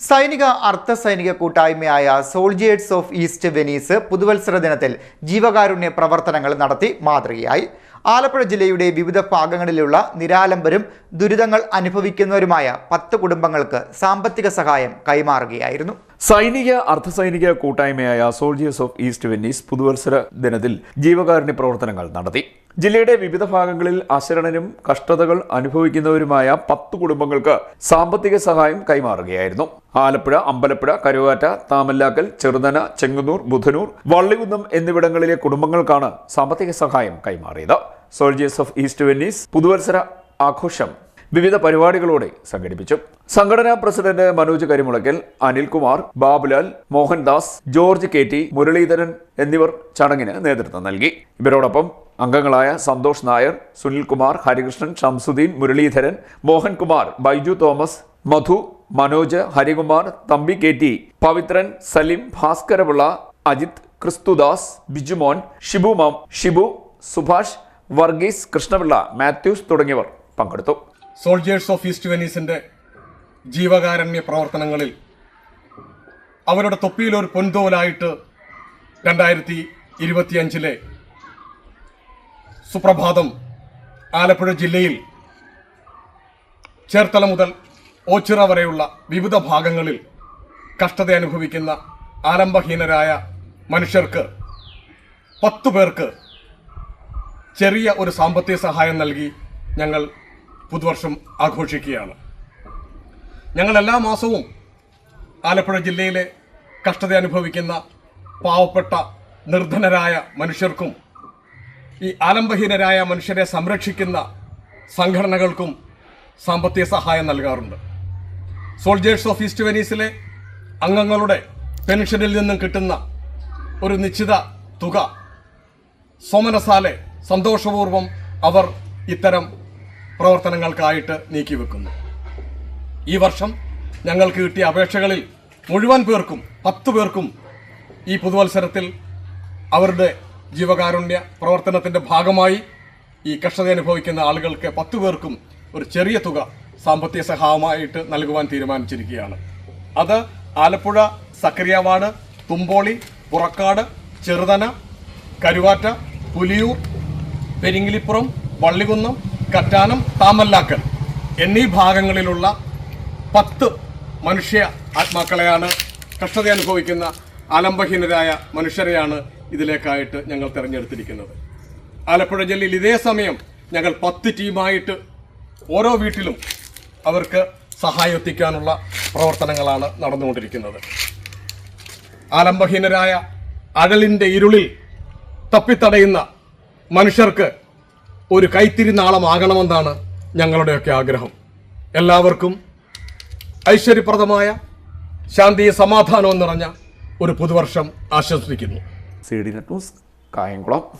സൈനിക അർദ്ധ സൈനിക കൂട്ടായ്മയായ സോൾജിയേഴ്സ് ഓഫ് ഈസ്റ്റ് വെനീസ് പുതുവത്സര ദിനത്തിൽ ജീവകാരുണ്യ പ്രവർത്തനങ്ങൾ നടത്തി മാതൃകയായി. ആലപ്പുഴ ജില്ലയുടെ വിവിധ ഭാഗങ്ങളിലുള്ള നിരാലംബരും ദുരിതങ്ങൾ അനുഭവിക്കുന്നവരുമായ പത്ത് കുടുംബങ്ങൾക്ക് സാമ്പത്തിക സഹായം കൈമാറുകയായിരുന്നു. സൈനിക അർദ്ധസൈനിക കൂട്ടായ്മയായ സോൾജിയേഴ്സ് ഓഫ് ഈസ്റ്റ് വെന്നീസ് പുതുവത്സര ദിനത്തിൽ ജീവകാരുണ്യ പ്രവർത്തനങ്ങൾ നടത്തി. ജില്ലയുടെ വിവിധ ഭാഗങ്ങളിൽ അശരണനും കഷ്ടതകൾ അനുഭവിക്കുന്നവരുമായ പത്ത് കുടുംബങ്ങൾക്ക് സാമ്പത്തിക സഹായം കൈമാറുകയായിരുന്നു. ആലപ്പുഴ അമ്പലപ്പുഴ കരുവാറ്റ താമല്ലാക്കൽ ചെറുതന ചെങ്ങന്നൂർ ബുധനൂർ വള്ളികുന്നം എന്നിവിടങ്ങളിലെ കുടുംബങ്ങൾക്കാണ് സാമ്പത്തിക സഹായം കൈമാറിയത്. സോൾജിയേഴ്സ് ഓഫ് ഈസ്റ്റ് വെന്നീസ് പുതുവത്സര ആഘോഷം വിവിധ പരിപാടികളോടെ സംഘടിപ്പിച്ചു. സംഘടനാ president Manoj Karimulakkal Anilkumar Babulal Mohandas George K T Muraleedharan എന്നിവർ ചടങ്ങിന് നേതൃത്വം നൽകി. ഇവരോടൊപ്പം അംഗങ്ങളായ Santhosh Nair Sunilkumar Harikrishnan Shamsuddin Muraleedharan Mohankumar Baiju Thomas Madhu Manoj Harikumar Thampi K T Pavithran Salim Bhaskarapillai Ajith Kristudas Bijumon Shibu മാം ഷിബു സുഭാഷ് വർഗീസ് കൃഷ്ണപിള്ള മാത്യൂസ് തുടങ്ങിയവർ പങ്കെടുത്തു. Soldiers of East വെനീസിന്റെ ജീവകാരണ്യ പ്രവർത്തനങ്ങളിൽ അവരുടെ തൊപ്പിയിൽ ഒരു പൊൻതോലായിട്ട് രണ്ടായിരത്തി ഇരുപത്തിയഞ്ചിലെ സുപ്രഭാതം ആലപ്പുഴ ജില്ലയിൽ ചേർത്തല മുതൽ ഓച്ചിറ വരെയുള്ള വിവിധ ഭാഗങ്ങളിൽ കഷ്ടത അനുഭവിക്കുന്ന ആരംഭഹീനരായ മനുഷ്യർക്ക് പത്തു പേർക്ക് ചെറിയ ഒരു സാമ്പത്തിക സഹായം നൽകി ഞങ്ങൾ പുതുവർഷം ആഘോഷിക്കുകയാണ്. ഞങ്ങൾ എല്ലാ മാസവും ആലപ്പുഴ ജില്ലയിലെ കഷ്ടത അനുഭവിക്കുന്ന പാവപ്പെട്ട നിർധനരായ മനുഷ്യർക്കും ഈ ആലംബഹീനരായ മനുഷ്യരെ സംരക്ഷിക്കുന്ന സംഘടനകൾക്കും സാമ്പത്തിക സഹായം നൽകാറുണ്ട്. സോൾജേഴ്സ് ഓഫ് ഈസ്റ്റ് വെനീസിലെ അംഗങ്ങളുടെ പെൻഷനിൽ നിന്നും കിട്ടുന്ന ഒരു നിശ്ചിത തുക സോമനസാലെ സന്തോഷപൂർവം അവർ ഇത്തരം പ്രവർത്തനങ്ങൾക്കായിട്ട് നീക്കിവെക്കുന്നു. ഈ വർഷം ഞങ്ങൾക്ക് കിട്ടിയ അപേക്ഷകളിൽ മുഴുവൻ പേർക്കും പത്ത് പേർക്കും ഈ പുതുവത്സരത്തിൽ അവരുടെ ജീവകാരുണ്യ പ്രവർത്തനത്തിന്റെ ഭാഗമായി ഈ കഷ്ടത അനുഭവിക്കുന്ന ആളുകൾക്ക് പത്ത് പേർക്കും ഒരു ചെറിയ തുക സാമ്പത്തിക സഹായമായിട്ട് നൽകുവാൻ തീരുമാനിച്ചിരിക്കുകയാണ്. അത് ആലപ്പുഴ സക്രിയവാട് തുമ്പോളി പുറക്കാട് ചെറുതന കരുവാറ്റ പുലിയൂർ പെരിങ്ങിലിപ്പുറം വള്ളികുന്നം കറ്റാനം താമല്ലാക്കൽ എന്നീ ഭാഗങ്ങളിലുള്ള പത്ത് മനുഷ്യ ആത്മാക്കളെയാണ് കഷ്ടത അനുഭവിക്കുന്ന ആലംബഹീനരായ മനുഷ്യരെയാണ് ഇതിലേക്കായിട്ട് ഞങ്ങൾ തിരഞ്ഞെടുത്തിരിക്കുന്നത്. ആലപ്പുഴ ജില്ലയിൽ ഇതേ സമയം ഞങ്ങൾ പത്ത് ടീമായിട്ട് ഓരോ വീട്ടിലും അവർക്ക് സഹായം എത്തിക്കാനുള്ള പ്രവർത്തനങ്ങളാണ് നടന്നുകൊണ്ടിരിക്കുന്നത്. ആലംബഹീനരായ അഴലിന്റെ ഇരുളിൽ തപ്പിത്തടയുന്ന മനുഷ്യർക്ക് ഒരു കൈത്തിരിനാളമാകണമെന്നാണ് ഞങ്ങളുടെയൊക്കെ ആഗ്രഹം. എല്ലാവർക്കും ഐശ്വര്യപ്രദമായ ശാന്തി സമാധാനവും നിറഞ്ഞ ഒരു പുതുവർഷം ആശംസിക്കുന്നു. C D Net News Kayamkulam.